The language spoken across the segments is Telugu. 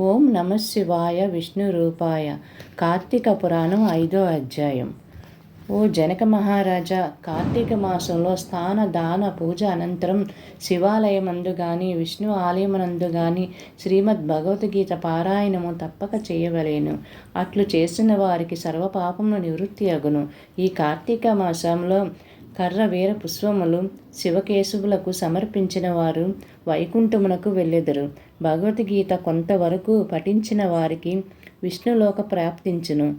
ఓం నమ శివాయ విష్ణు రూపాయ. కార్తీక పురాణం ఐదో అధ్యాయం. ఓ జనక మహారాజా కార్తీక మాసంలో స్నాన దాన పూజ అనంతరం శివాలయమందు గాని విష్ణు ఆలయమునందు గాని శ్రీమద్ భగవద్గీత పారాయణము తప్పక చేయవలేను. అట్లు చేసిన వారికి సర్వపాపమును నివృత్తి అగును. ఈ కార్తీక మాసంలో కర్ర వీర పుష్పములు శివకేశవులకు సమర్పించిన వారు వైకుంఠమునకు వెళ్ళెదరు. భగవద్గీత కొంతవరకు పఠించిన వారికి విష్ణులోక ప్రాప్తించును.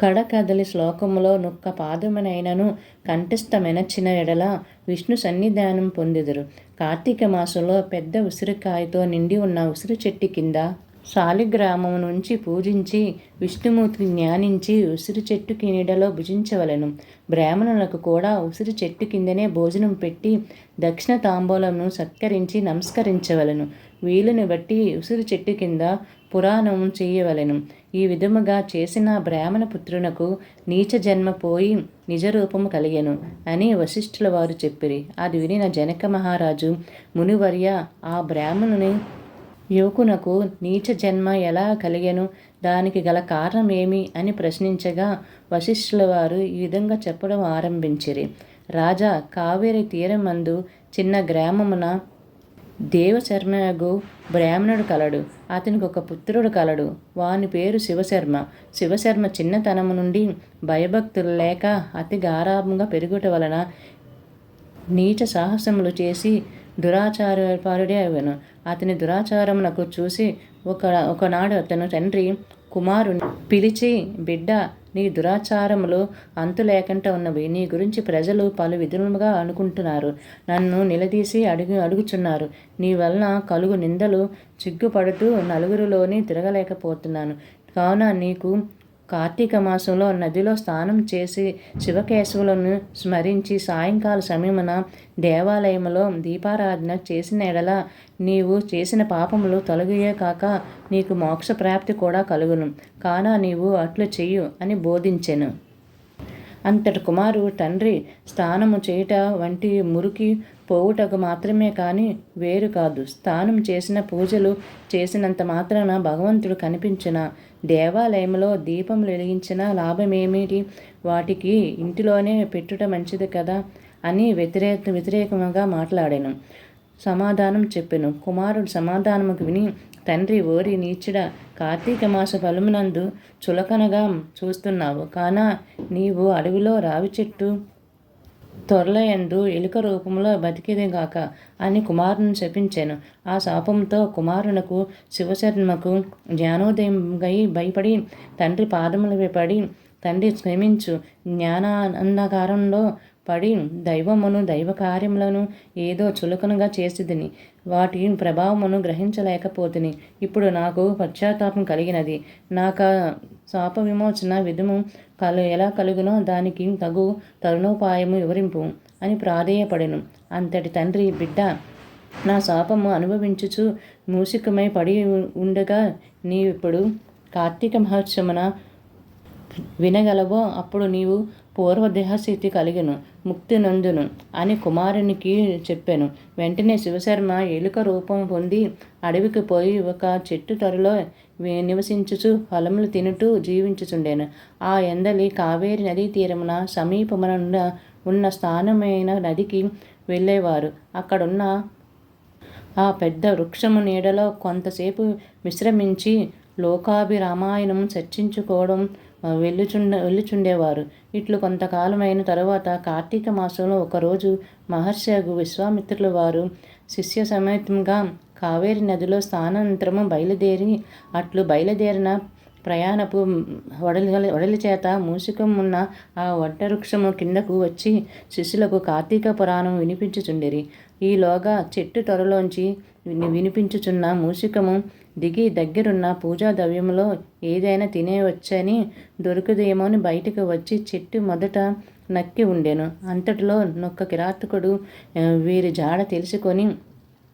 కడకదలి శ్లోకములో నొక్క పాదమునైనను కంఠస్థమెనచిన ఎడల విష్ణు సన్నిధానం పొందిదురు. కార్తీక మాసంలో పెద్ద ఉసిరికాయతో నిండి ఉన్న ఉసిరి చెట్టు కింద శాలిగ్రామం నుంచి పూజించి విష్ణుమూర్తిని జ్ఞానించి ఉసిరి చెట్టు నీడలో భుజించవలను. బ్రాహ్మణులకు కూడా ఉసిరి చెట్టు కిందనే భోజనం పెట్టి దక్షిణ తాంబూలంను సత్కరించి నమస్కరించవలను. వీలుని బట్టి ఉసిరి చెట్టు కింద పురాణం చేయవలెను. ఈ విధముగా చేసిన బ్రాహ్మణ పుత్రునకు నీచ జన్మ పోయి నిజరూపము కలిగెను అని వశిష్ఠుల వారు చెప్పిరి. అది వినిన జనక మహారాజు మునివర్య ఆ బ్రాహ్మణుని యువకునకు నీచ జన్మ ఎలా కలిగెను? దానికి గల కారణం ఏమి అని ప్రశ్నించగా వశిష్ఠుల వారు ఈ విధంగా చెప్పడం ఆరంభించిరి. రాజా కావేరి తీరమందు చిన్న గ్రామమున దేవశర్మగు బ్రాహ్మణుడు కలడు. అతనికి ఒక పుత్రుడు కలడు. వాని పేరు శివశర్మ. శివశర్మ చిన్నతనము నుండి భయభక్తులు లేక అతి గారాభంగా పెరుగుట వలన నీచ సాహసములు చేసి దురాచారపారుడే అవెను అతని దురాచారమునకు చూసి ఒక ఒకనాడు అతను తండ్రి కుమారుని పిలిచి బిడ్డ నీ దురాచారములు అంతు లేకుండా ఉన్నవి. నీ గురించి ప్రజలు పలు విధులుగా అనుకుంటున్నారు. నన్ను నిలదీసి అడుగు అడుగుచున్నారు. నీ వలన కలుగు నిందలు చిగ్గుపడుతూ నలుగురిలోని తిరగలేకపోతున్నాను. కావున నీకు కార్తీక మాసంలో నదిలో స్నానం చేసి శివకేశవులను స్మరించి సాయంకాల సమయమున దేవాలయములో దీపారాధన చేసిన ఎడల నీవు చేసిన పాపములు తొలగియే కాక నీకు మోక్ష ప్రాప్తి కూడా కలుగును. కానా నీవు అట్లు చెయ్యు అని బోధించెను. అంతటి కుమారు తండ్రి స్నానము చేయుట వంటి మురికి పోవుటకు మాత్రమే కానీ వేరు కాదు. స్నానం చేసిన పూజలు చేసినంత మాత్రాన భగవంతుడు కనిపించిన. దేవాలయంలో దీపం వెలిగించిన లాభమేమిటి? వాటికి ఇంటిలోనే పెట్టుట మంచిది కదా? అని వ్యతిరేక వ్యతిరేకంగా మాట్లాడాను. సమాధానం చెప్పెను. కుమారుడు సమాధానముకు విని తండ్రి ఓరి నీచుడ కార్తీక మాస ఫలమునందు చులకనగా చూస్తున్నావు. కానా నీవు అడవిలో రావి చెట్టు త్వరలయందు ఎలుక రూపంలో బతికేదేగాక అని కుమారుని శపించాను. ఆ శాపంతో కుమారునకు శివశర్మకు జ్ఞానోదయం గై భయపడి తండ్రి పాదములపై పడి తండ్రి శ్రమించు జ్ఞానానందకారంలో పడి దైవమును దైవ కార్యములను ఏదో చులకనగా చేసిదిని వాటి ప్రభావమును గ్రహించలేకపోతుని. ఇప్పుడు నాకు పశ్చాత్తాపం కలిగినది. నాకు శాప విమోచన విధము కలు ఎలా కలుగునో దానికి తగు తరుణోపాయము వివరింపు అని ప్రాధేయపడెను. అంతటి తండ్రి బిడ్డ నా శాపము అనుభవించుచు మూసికమై పడి ఉండగా నీవిప్పుడు కార్తీక మహోత్సవమున వినగలవో అప్పుడు నీవు పూర్వదేహస్థితి కలిగిను ముక్తి నందును అని కుమారునికి చెప్పాను. వెంటనే శివశర్మ ఎలుక రూపం పొంది అడవికి పోయి ఒక చెట్టు తరలో నివసించుచు ఫలములు తినుటూ జీవించుచుండెను. ఆ ఎందలి కావేరి నదీ తీరమున సమీపమున ఉన్న స్థానమైన నదికి వెళ్ళేవారు. అక్కడున్న ఆ పెద్ద వృక్షము నీడలో కొంతసేపు విశ్రమించి లోకాభిరామాయణం చర్చించుకోవడం వెళ్ళుచుండ వెళ్ళుచుండేవారు. ఇట్లు కొంతకాలమైన తరువాత కార్తీక మాసంలో ఒకరోజు మహర్షి విశ్వామిత్రుల వారు శిష్య సమేతంగా కావేరి నదిలో స్థానాంతరము బయలుదేరి అట్లు బయలుదేరిన ప్రయాణపు వడలి వడలి చేత మూసికం ఉన్న ఆ వృక్షము కిందకు వచ్చి శిష్యులకు కార్తీక పురాణం వినిపించుచుండిరి. ఈలోగా చెట్టు త్వరలోంచి వినిపించుచున్న మూసికము దిగి దగ్గరున్న పూజా ద్రవ్యంలో ఏదైనా తినేవచ్చని దొరుకుదేమోని బయటకు వచ్చి చెట్టు మొదట నక్కి ఉండెను. అంతటిలో నొక్క కిరాతకుడు వీరి జాడ తెలుసుకొని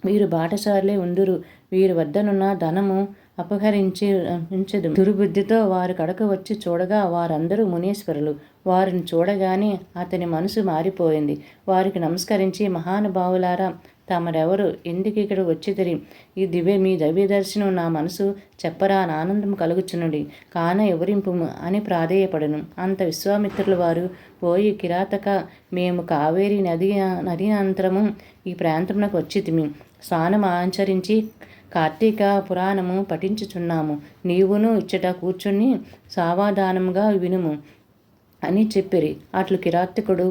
వీరు బాటసారులే ఉండురు. వీరి వద్దనున్న ధనము అపహరించి ఉంచదు దుర్బుద్ధితో వారి కడక వచ్చి చూడగా వారందరూ మునీశ్వరులు. వారిని చూడగానే అతని మనసు మారిపోయింది. వారికి నమస్కరించి మహానుభావులారా తమరెవరు? ఎందుకు ఇక్కడ వచ్చిదిరి ఈ దివ్య మీ దవ్య దర్శనం నా మనసు చెప్పరా ఆనందం కలుగుచున్నది కాన ఎవరింపు అని ప్రాధేయపడను. అంత విశ్వామిత్రుల వారు పోయి కిరాతక మేము కావేరి నది నది అంతరము ఈ ప్రాంతమునకు వచ్చితిమి. స్నానం ఆచరించి కార్తీక పురాణము పఠించుచున్నాము. నీవును ఇచ్చట కూర్చుని సావాధానముగా వినుము. అని చెప్పిరి. అట్లు కిరాతికుడు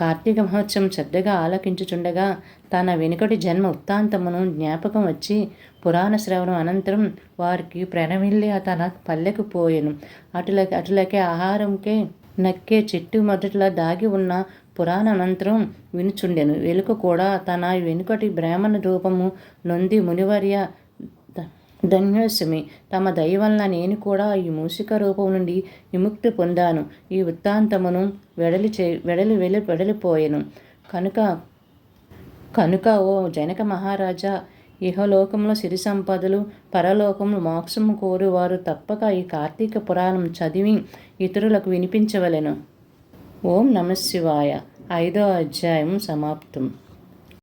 కార్తీక మహోత్సవం శ్రద్ధగా ఆలకించుచుండగా తన వెనుకటి జన్మ వృత్తాంతమును జ్ఞాపకం వచ్చి పురాణ శ్రవణం అనంతరం వారికి ప్రణమిల్లి తన పల్లెకు పోయెను. అటుల అటులకే ఆహారంకే నక్కే చెట్టు మొదట్లో దాగి ఉన్న పురాణ అనంతరం వినుచుండెను. వెలుక కూడా తన వెనుకటి బ్రాహ్మణ రూపము నొంది మునివర్య ధన్యోస్మి. తమ దయ వలన నేను కూడా ఈ మూషిక రూపం నుండి విముక్తి పొందాను. ఈ వృత్తాంతమును వెడలి చే వెడలి వెలి వెడలిపోయెను. కనుక కనుక ఓ జనక మహారాజా ఇహలోకంలో సిరి సంపదలు పరలోకంలో మోక్షము కోరువారు తప్పక ఈ కార్తీక పురాణం చదివి ఇతరులకు వినిపించవలెను. ఓం నమశివాయ ఐదో అధ్యాయం సమాప్తం.